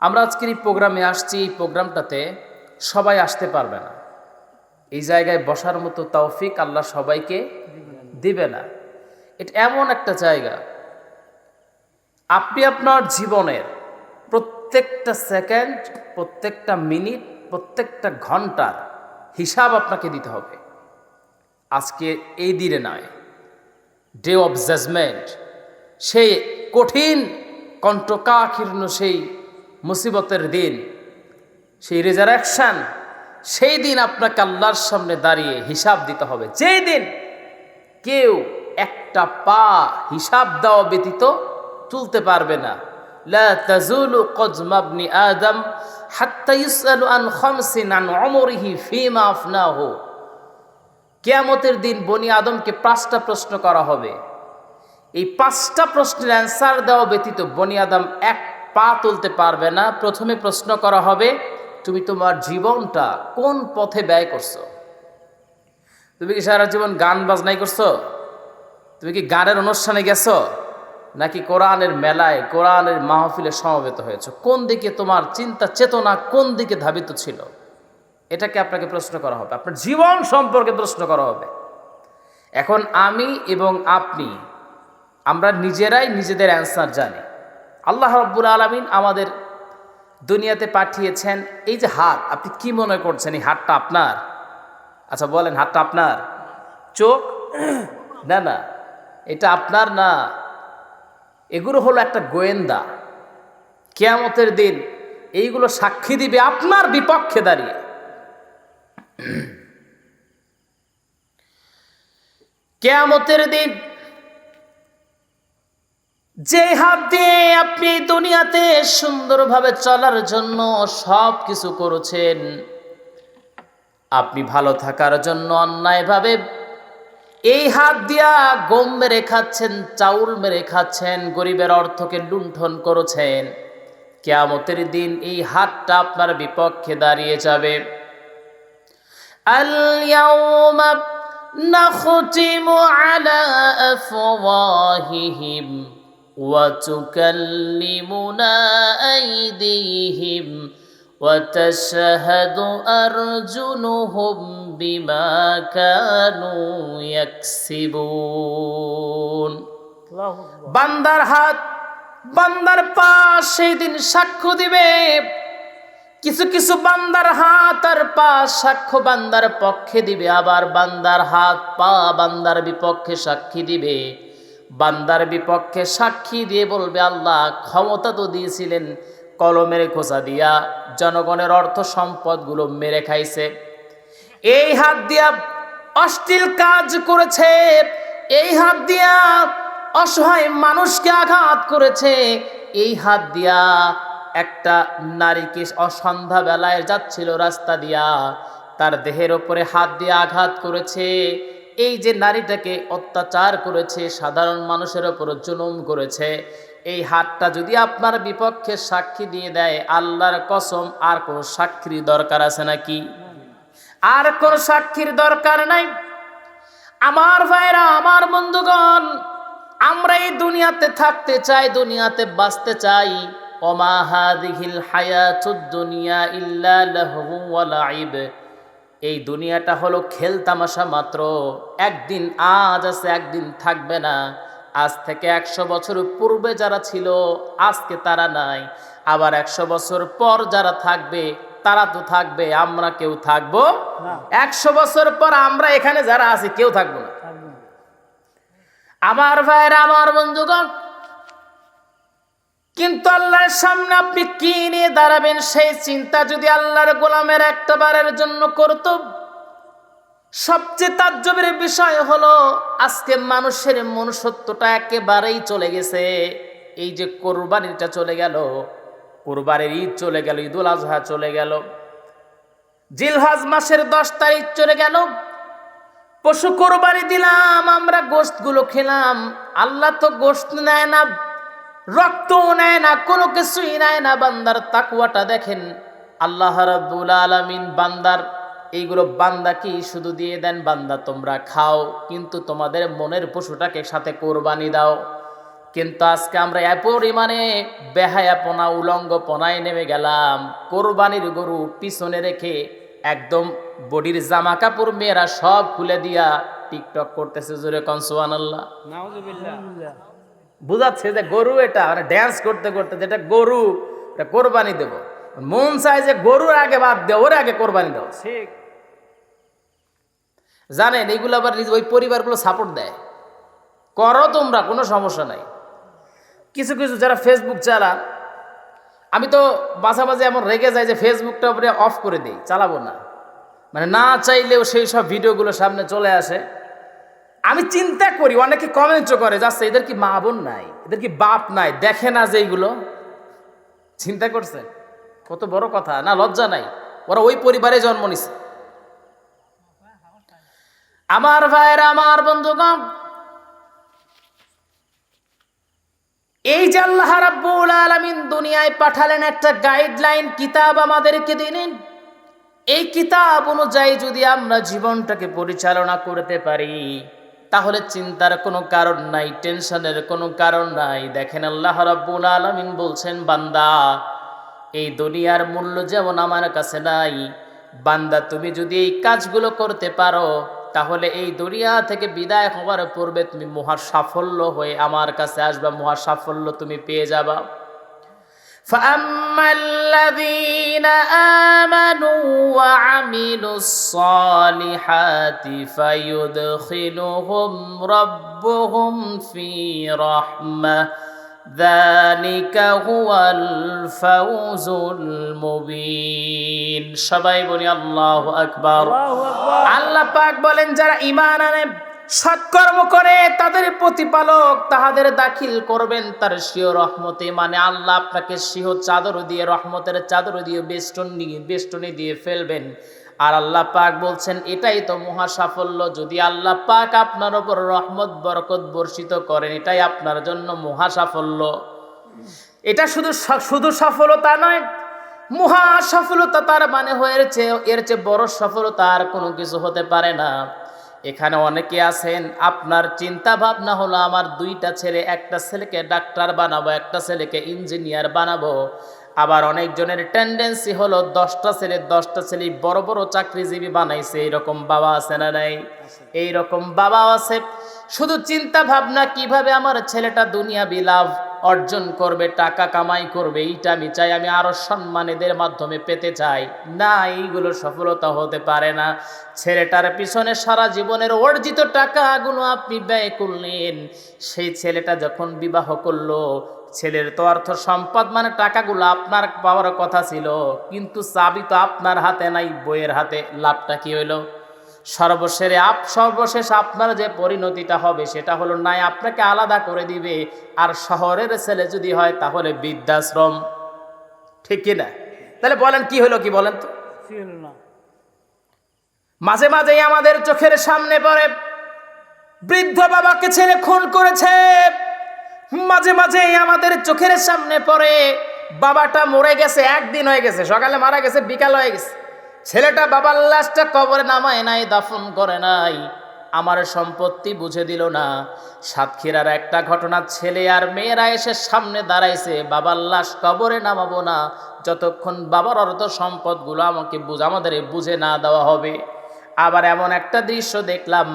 আমরা আজকের এই প্রোগ্রামে আসছি, এই প্রোগ্রামটাতে সবাই আসতে পারবে না। এই জায়গায় বসার মতো তৌফিক আল্লাহ সবাইকে দিবে না। এটা এমন একটা জায়গা। আপনি আপনার জীবনের প্রত্যেকটা সেকেন্ড, প্রত্যেকটা মিনিট, প্রত্যেকটা ঘণ্টার হিসাব আপনাকে দিতে হবে। আজকে এই দিনে নয়। ডে অফ জাজমেন্ট সেই কঠিন, কণ্ঠকাকীর্ণ সেই মুসিবতের দিন, সেই রেজারেকশন সেই দিন আপনাকে আল্লাহর সামনে দাঁড়িয়ে হিসাব দিতে হবে। যেই দিন কেউ একটা পা হিসাব দেওয়া ব্যতীত তুলতে পারবে না। আদম আন কিয়ামতের দিন বনি আদমকে পাঁচটা প্রশ্ন করা হবে। এই পাঁচটা প্রশ্নের অ্যান্সার দেওয়া ব্যতীত বনি আদম এক পা তুলতে পারবে না, প্রথমে প্রশ্ন করা হবে, তুমি তোমার জীবনটা কোন পথে ব্যয় করছ? তুমি কি সারা জীবন গান বাজনাই করছ? তুমি কি গানের অনুষ্ঠানে গেছো? নাকি কোরআনের মেলায়, কোরআনের মাহফিলে সমবেত হয়েছে? কোন দিকে তোমার চিন্তা চেতনা কোন দিকে ধাবিত ছিল? এটাকে আপনাকে প্রশ্ন করা হবে, আপনার জীবন সম্পর্কে প্রশ্ন করা হবে। এখন আমি এবং আপনি, আমরা নিজেরাই নিজেদের অ্যান্সার জানি। আল্লাহ রব্বুল আলমিন আমাদের দুনিয়াতে পাঠিয়েছেন এই যে হাত, আপনি কি মনে করছেন এই হাতটা আপনার? আচ্ছা বলেন, হাতটা আপনার? চোখ? না না, এটা আপনার না। এগুলো হলো একটা গোয়েন্দা। কেয়ামতের দিন এইগুলো সাক্ষী দিবে আপনার বিপক্ষে দাঁড়িয়ে। কেয়ামতের দিন যে হাত দিয়ে আপনি দুনিয়াতে সুন্দরভাবে চলার জন্য সব কিছু করেছেন, আপনি ভালো থাকার জন্য অন্যায়ভাবে এই হাত দিয়া গম মেরে খাচ্ছেন, চাউল মেরে খাচ্ছেন, গরিবের অর্থকে লুণ্ঠন করেছেন, কেয়ামতের দিন এই হাতটা আপনার বিপক্ষে দাঁড়িয়ে যাবে। আল্লাহ وتكلمنا أيديهم وتشهد أرجلهم بما كانوا يكسبون বান্দার হাত বান্দার পা সেই দিন সাক্ষ্য দিবে কিছু কিছু বান্দার হাত আর পা সাক্ষ্য বান্দার পক্ষে দিবে আবার বান্দার হাত পা বান্দার বিপক্ষে সাক্ষী দিবে বান্দার বিপক্ষে সাক্ষী দিয়ে বলবে, আল্লাহ ক্ষমতা তো দিয়েছিলেন কলমের খোঁচা দিয়া, জনগণের অর্থ সম্পদগুলো মেরে খাইছে। এই হাত দিয়া অশ্লীল কাজ করেছে, এই হাত দিয়া অসহায় মানুষকে আঘাত করেছে, এই হাত দিয়া একটা নারীকে অসন্ধ্যা বেলায় যাচ্ছিল রাস্তা দিয়া, তার দেহের ওপরে হাত দিয়ে আঘাত করেছে এই যে নারীটাকে অত্যাচার করেছে, সাধারণ মানুষের ওপর জুলুম করেছে, এই হাতটা যদি আপনার বিপক্ষে সাক্ষী দিয়ে দেয়, আল্লাহর কসম, আর কোনো সাক্ষীর দরকার আছে নাকি? আর কোন সাক্ষীর দরকার নাই? আমার ভাইরা, আমার বন্ধুগণ, আমরা এই দুনিয়াতে থাকতে চাই, দুনিয়াতে বাঁচতে চাই। ওমা হাদিহিল হায়াতুদ দুনিয়া ইল্লা লাহু ওয়া লাইব এই দুনিয়াটা হলো খেল তামাশা মাত্র। একদিন আজ আছে একদিন থাকবে না। আজ থেকে একশো বছর পূর্বে যারা ছিল আজকে তারা নাই। আবার একশো বছর পর যারা থাকবে তারা তো থাকবে আমরা কেউ থাকব একশো বছর পর আমরা এখানে যারা আছি কেউ থাকব না। আমার ভাইয়ের আমার বন্ধুগণ কিন্তু আল্লাহর সামনে আপনি কি নিয়ে দাঁড়াবেন সেই চিন্তা যদি আল্লাহর গোলামের একটা বারের জন্য করত? সবচেয়ে তাজ্জবের বিষয় হলো, আজকে মানুষের মনুষ্যত্বটা একেবারেই চলে গেছে। এই যে কোরবানিটা চলে গেল, কোরবানির ঈদ চলে গেল, ঈদুল আজহা চলে গেল। জিলহাজ মাসের দশ তারিখ চলে গেল। পশু কোরবানি দিলাম, আমরা গোস্তগুলো খেলাম। আল্লাহ তো গোস্ত নেয় না। রক্তও নেয় না, কোনো কিছুই নেয় না, বান্দার তাকুয়াটা দেখেন। আল্লাহ রাব্বুল আলামিন বান্দার, এইগুলো বান্দা কি শুধু দিয়ে দেন, বান্দা তোমরা খাও, কিন্তু তোমাদের মনের পশুটাকে সাথে কোরবানি দাও। কিন্তু আজকে আমরা এ পরিমাণে বেহায়াপনা, উলঙ্গপনায় নেমে গেলাম। কোরবানির গরু পিছনে রেখে একদম বডির জামা কাপড় মেয়েরা সব খুলে দিয়া টিকটক করতেছে, জোরে কনসোয়ান আল্লাহ বুঝাচ্ছে যে গরু এটা মানে ড্যান্স করতে করতে যেটা গরু এটা কোরবানি দেব। মন চায় যে গরুর আগে বাদ দেও ওর আগে কোরবানি দাও ঠিক। জানেন এইগুলো আবার ওই পরিবারগুলো সাপোর্ট দেয়। করো তোমরা কোনো সমস্যা নাই। কিছু কিছু যারা ফেসবুক চালান আমি তো মাঝে মাঝে এমন রেগে যাই যে ফেসবুকটা উপরে অফ করে দিই চালাবো না। মানে না চাইলেও সেই সব ভিডিওগুলো সামনে চলে আসে। আমি চিন্তা করি, অনেকে কমেন্টও করে যাচ্ছে এদের কি মা বোন নাই? এদের কি বাপ নাই? দেখে না যে এইগুলো চিন্তা করছে। কত বড় কথা। না, লজ্জা নাই। ওরা ওই পরিবারে জন্ম নিছে। আমার ভাইয়ের, আমার বন্ধুগণ, এই যে আল্লাহ রাব্বুল আলামিন দুনিয়ায় পাঠালেন একটা গাইডলাইন কিতাব আমাদেরকে দিলেন। এই কিতাব অনুযায়ী যদি আমরা জীবনটাকে পরিচালনা করতে পারি তাহলে চিন্তার কোনো কারণ নাই, টেনশনের কোনো কারণ নাই। দেখেন আল্লাহ রাব্বুল আলামিন বলছেন, বান্দা, এই দুনিয়ার মূল্য যেমন আমার কাছে নাই, বান্দা, তুমি যদি এই কাজগুলো করতে পারো, তাহলে এই দুনিয়া থেকে বিদায় হওয়ার পূর্বে তুমি মহা সাফল্য হয়ে আমার কাছে আসবা মহা সাফল্য তুমি পেয়ে যাবা। فأما الذين آمنوا وعملوا الصالحات فيدخلهم ربهم في رحمة ذلك هو الفوز المبين সবাই বলি আল্লাহু আকবার আল্লাহু আকবার আল্লাহ পাক বলেন যারা ঈমান আনে সৎকর্ম করে তাদের প্রতিপালক তাহাদের দাখিল করবেন তার সিও রহমতে। মানে আল্লাহ আপনাকে সিহ চাদর দিয়ে, রহমতের চাদর দিয়ে, বেষ্টন নিয়ে বেষ্টনী দিয়ে ফেলবেন। আর আল্লাহ পাক বলছেন, এটাই তো মহা সাফল্য। যদি আল্লাহ পাক আপনার ওপর রহমত, বরকত বর্ষিত করেন, এটাই আপনার জন্য মহা সাফল্য। এটা শুধু শুধু সফলতা নয়, মহা সফলতা তার মানে হয়েছে, এর চেয়ে বড় সফলতা আর কোনো কিছু হতে পারে না। এখানে অনেকে আছেন, আপনার চিন্তা ভাবনা হলো আমার দুইটা ছেলে, একটা ছেলেকে ডাক্তার বানাবো, একটা ছেলেকে ইঞ্জিনিয়ার বানাবো। আবার অনেকজনের টেন্ডেন্সি হলো দশটা ছেলে দশটা ছেলে বড় বড় চাকরিজীবী বানাইছে এইরকম বাবা আছে না নাই? এইরকম বাবা আছে। শুধু চিন্তা ভাবনা কীভাবে আমার ছেলেটা দুনিয়া বিলাভ অর্জন করবে, টাকা কামাই করবে, এইটা আমি চাই, আমি আরও সম্মানেদের মাধ্যমে পেতে চাই। না, এইগুলো সফলতা হতে পারে না। ছেলেটার পিছনে সারা জীবনের অর্জিত টাকাগুলো আপনি ব্যয় করলেন। সেই ছেলেটা যখন বিবাহ করল, ছেলের তো অর্থ সম্পদ মানে টাকাগুলো আপনার পাওয়ার কথা ছিল, কিন্তু চাবি তো আপনার হাতে নাই, বইয়ের হাতে, লাভটা কি হইল? সর্বশেষে আপ সর্বশেষ আপনার যে পরিণতিটা হবে সেটা হলো নাই আপনাকে আলাদা করে দিবে। আর শহরের ছেলে যদি হয় তাহলে বৃদ্ধাশ্রম। ঠিক কি না? তাহলে বলেন কি হলো কি বলেন তো? মাঝে মাঝেই আমাদের চোখের সামনে পড়ে বৃদ্ধ বাবাকে ছেলে খুন করেছে। মাঝে মাঝেই আমাদের চোখের সামনে পড়ে বাবাটা মরে গেছে একদিন হয়ে গেছে। সকালে মারা গেছে বিকাল হয়ে গেছে। ছেলেটা বাবার লাশটা কবরে নামায় নাই, দাফন করে নাই। আমার সম্পত্তি বুঝে দিল না। সাতক্ষীরার একটা ঘটনা, ছেলে আর মেয়েরা এসে সামনে দাঁড়াইছে। বাবার লাশ কবরে নামাবো না। যতক্ষণ বাবার অর্থ সম্পদগুলো আমাকে বুঝ আমাদের বুঝে না দেওয়া হবে। আবার এমন একটা দৃশ্য দেখলাম,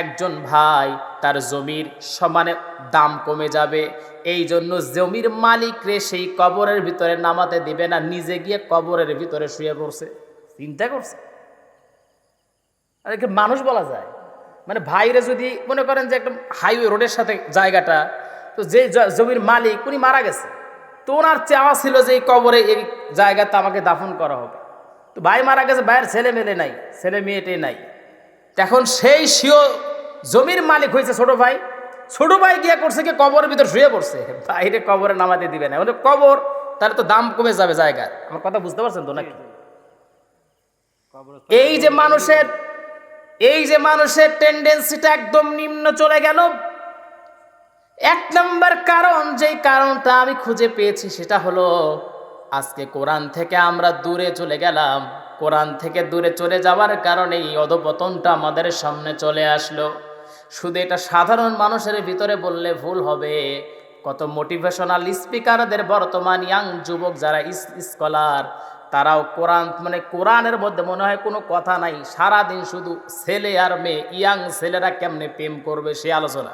একজন ভাই তার জমির সমানে দাম কমে যাবে। এই জন্য জমির মালিকরে সেই কবরের ভিতরে নামাতে দিবে না, নিজে গিয়ে কবরের ভিতরে শুয়ে পড়ছে। চিন্তা করছে? আর একে মানুষ বলা যায়। মানে ভাইরে যদি মনে করেন যে একটা হাইওয়ে রোডের সাথে জায়গাটা, তো যে জমির মালিক উনি মারা গেছে। তো ওনার চাওয়া ছিল যে এই কবরে এই জায়গাতে আমাকে দাফন করা হবে। তো ভাই মারা গেছে, ভাইয়ের ছেলে মেলে নাই, ছেলে মেয়েটে নাই। এখন সেই সিও জমির মালিক হয়েছে ছোট ভাই। ছোট ভাই গিয়ে করছে কি কবরের ভিতর শুয়ে পড়ছে। বাইরে কবরে নামাতে দিবে না। মানে কবর তার তো দাম কমে যাবে জায়গা আমার কথা বুঝতে পারছেন তো নাকি? এই যে মানুষের, এই যে মানুষের টেন্ডেন্সিটা একদম নিম্ন চলে গেল। এক নম্বর কারণ, যেই কারণটা আমি খুঁজে পেয়েছি সেটা হলো, আজকে কোরআন থেকে আমরা দূরে চলে গেলাম। কোরআন থেকে দূরে চলে যাওয়ার কারণে এই অধপতনটা আমাদের সামনে চলে আসলো। শুধু এটা সাধারণ মানুষের ভিতরে বললে ভুল হবে। কত মোটিভেশনাল স্পিকারদের বর্তমান ইয়াং যুবক যারা স্কলার তারাও কোরআন মানে কোরআনের মধ্যে মনে হয় কোনো কথা নাই। সারাদিন শুধু ছেলে আর মেয়ে, ইয়াং ছেলেরা কেমনে প্রেম করবে সে আলোচনা।